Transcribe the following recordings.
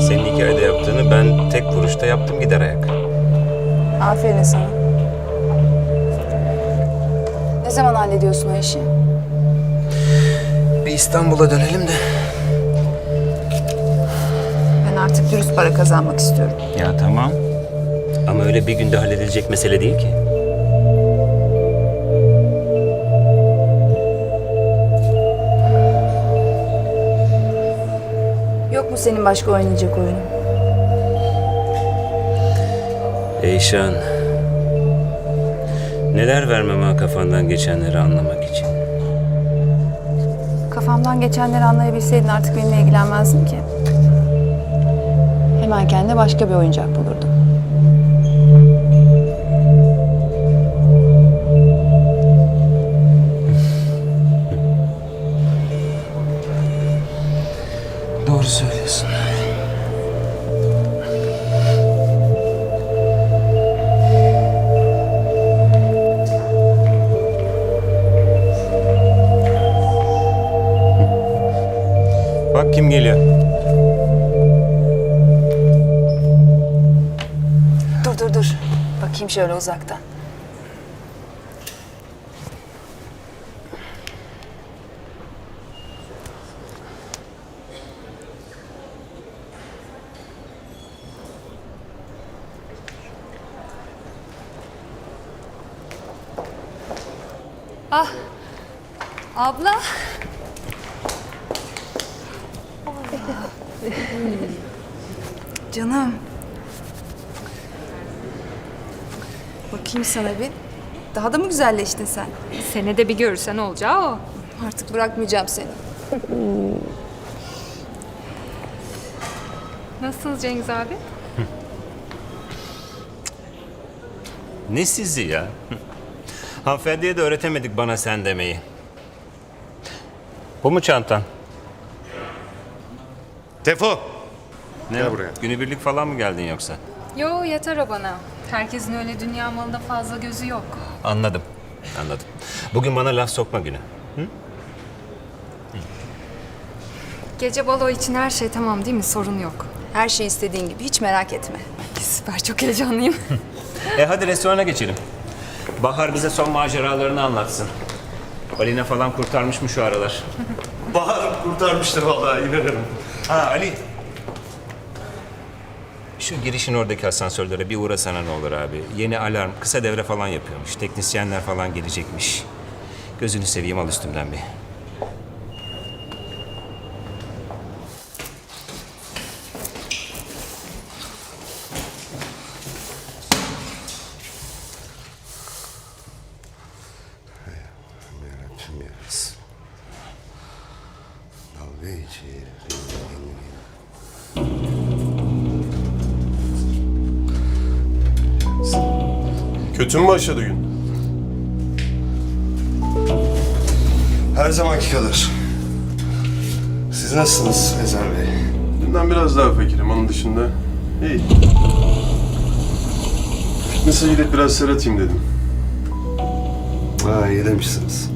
Senin hikayede yaptığını ben tek vuruşta yaptım gider ayak. Aferin sana. Ne zaman hallediyorsun o işi? Bir İstanbul'a dönelim de. Ben artık dürüst para kazanmak istiyorum. Ya tamam. Ama öyle bir günde halledilecek mesele değil ki. Mu senin başka oynayacak oyunun? Eyşan. Neler vermem ha kafandan geçenleri anlamak için. Kafamdan geçenleri anlayabilseydin artık benimle ilgilenmezdin ki. Hemen kendine başka bir oyuncak bulurdun. Doğru söylüyorsun. Kim geliyor. Dur dur dur. Bakayım şöyle uzaktan. Abla. Canım. Bakayım sana bir. Daha da mı güzelleştin sen? Senede bir görürsen olacağı o. Artık bırakmayacağım seni. Nasılsınız Cengiz abi? Ne sizi ya? Hanımefendiye de öğretemedik bana sen demeyi. Bu mu çantan? Tefo. Ne? Gel buraya. Günübirlik falan mı geldin yoksa? Yo yeter o bana. Herkesin öyle dünya malında fazla gözü yok. Anladım. Anladım. Bugün bana laf sokma günü. Gece balo için her şey tamam değil mi? Sorun yok. Her şey istediğin gibi hiç merak etme. Süper çok heyecanlıyım. E hadi restorana geçelim. Bahar bize son maceralarını anlatsın. Alina falan kurtarmış mı şu aralar? Bahar kurtarmıştır vallahi inanırım. Ha Ali. Şu girişin oradaki asansörlere bir uğrasana ne olur abi. Yeni alarm, kısa devre falan yapıyormuş. Teknisyenler falan gelecekmiş. Gözünü seveyim al üstümden bir. İçi. Kötü mü başladı gün? Her zamanki kadar. Siz nasılsınız Ezer Bey? Dünden biraz daha fakirim. Onun dışında iyi. Fitness'e gidip biraz ser atayım dedim. Ha iyi demişsiniz.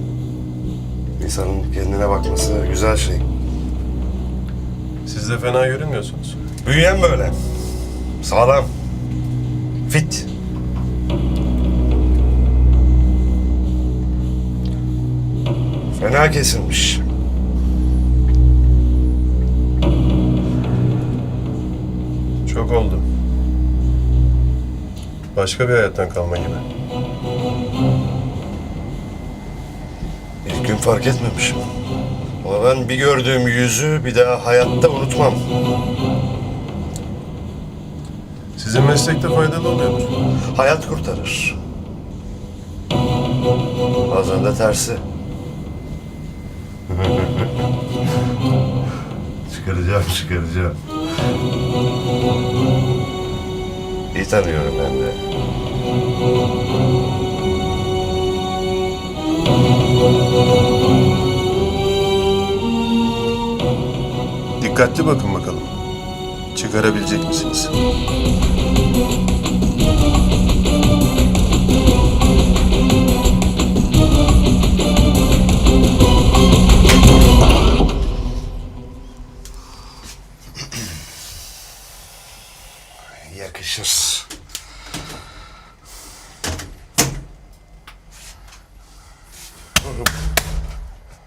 İnsanın kendine bakması güzel şey. Siz de fena görünmüyorsunuz. Büyüyen böyle. Sağlam. Fit. Fena kesilmiş. Çok oldu. Başka bir hayattan kalma gibi. İlk gün fark etmemişim. Ama ben bir gördüğüm yüzü bir daha hayatta unutmam. Sizin meslekte faydalı oluyordur. Hayat kurtarır. Bazen de tersi. çıkaracağım, çıkaracağım. İyi tanıyorum ben de. Dikkatli bakın bakalım. Çıkarabilecek misiniz? Yakışır.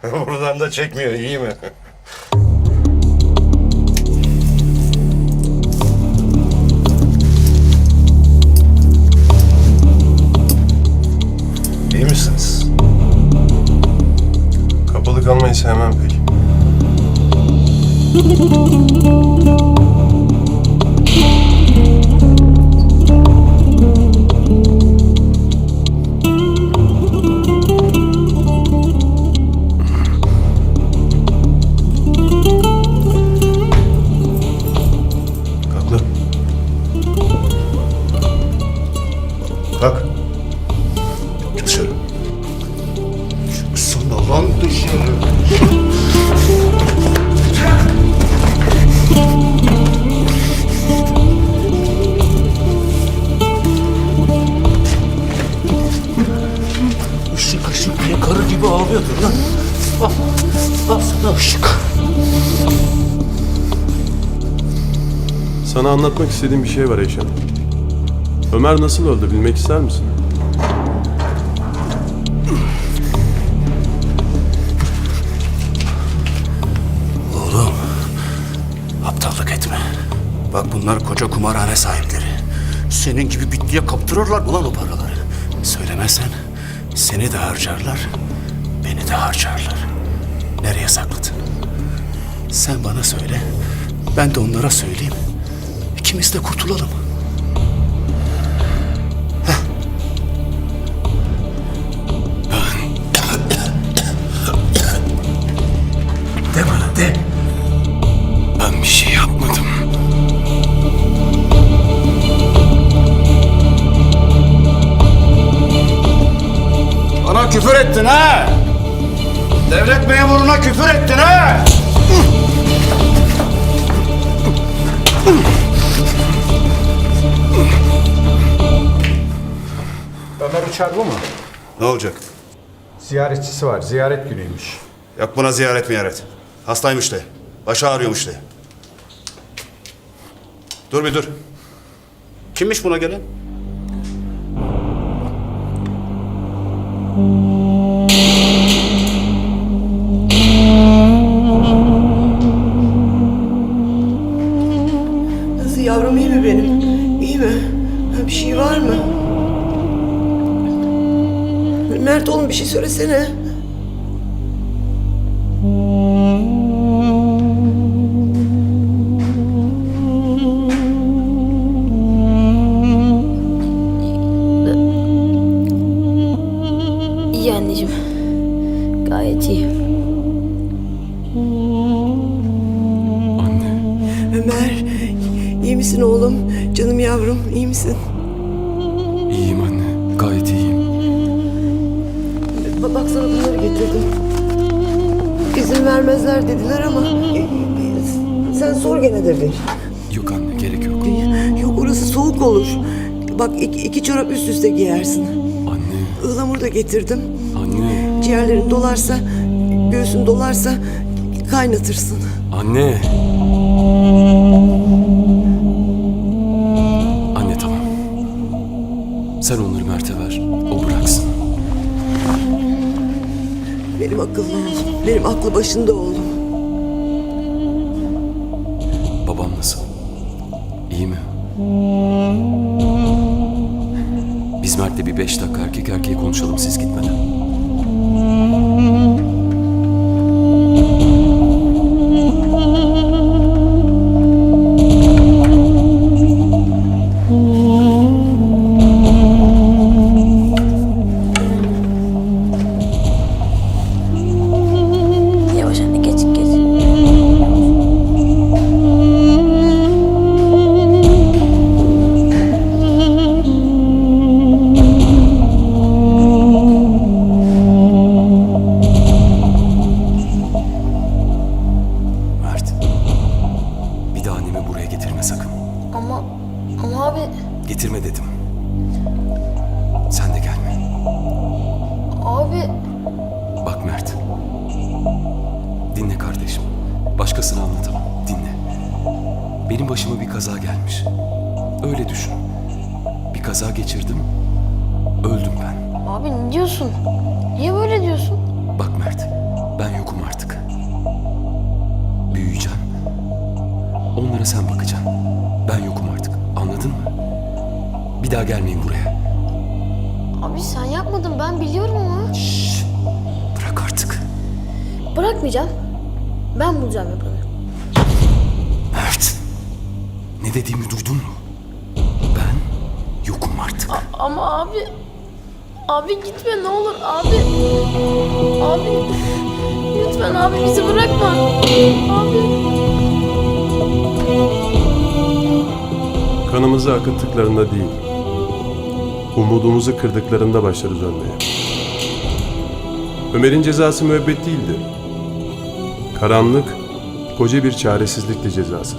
Buradan da çekmiyor, iyi mi? Sana anlatmak istediğim bir şey var Eyşan. Ömer nasıl öldü bilmek ister misin? Oğlum, aptallık etme. Bak bunlar koca kumarhane sahipleri. Senin gibi bitliye kaptırırlar mı lan o paraları? Söylemezsen seni de harcarlar, beni de harcarlar. Nereye sakladın? Sen bana söyle, ben de onlara söyleyeyim. İkimiz de kurtulalım. De bana de. Ben bir şey yapmadım. Bana küfür ettin ha? Devlet memuruna küfür ettin ha? Ömer Uçar bu mu? Ne olacak? Ziyaretçisi var. Ziyaret günüymüş. Yok buna ziyaret miyaret. Hastaymış de. Başı ağrıyormuş de. Dur bir dur. Kimmiş buna gelen? Nasıl yavrum iyi mi benim? İyi mi? Bir şey var mı? Mert oğlum bir şey söylesene. İyi anneciğim. Gayet iyi. Ömer iyi misin oğlum? Canım yavrum iyi misin? Getirdim. İzin vermezler dediler ama sen sor gene de bir. Yok anne gerek yok. Yok orası soğuk olur. Bak iki, iki çorap üst üste giyersin. Anne. Ihlamur da getirdim. Anne. Ciğerlerin dolarsa, göğsün dolarsa kaynatırsın. Anne. Anne tamam. Sen onları Mert'e Benim akıllı oğlum. Benim aklı başında oğlum. Babam nasıl? İyi mi? Biz Mert'le bir beş dakika erkek erkeğe konuşalım siz gitmeden. Başkasına anlatamam. Dinle. Benim başıma bir kaza gelmiş. Öyle düşün. Bir kaza geçirdim. Öldüm ben. Abi ne diyorsun? Niye böyle diyorsun? Bak Mert, ben yokum artık. Büyüyeceğim. Onlara sen bakacaksın. Ben yokum artık. Anladın mı? Bir daha gelmeyin buraya. Abi sen yapmadın ben biliyorum ama. Bırak artık. Bırakmayacağım. Ben bulacağım yapanı. Mert. Ne dediğimi duydun mu? Ben yokum artık. Ama abi... Abi gitme ne olur abi. Abi... Lütfen abi bizi bırakma. Abi... Kanımızı akıttıklarında değil, umudumuzu kırdıklarında başlarız ölmeye. Ömer'in cezası müebbet değildi. Karanlık, koca bir çaresizlikti cezası.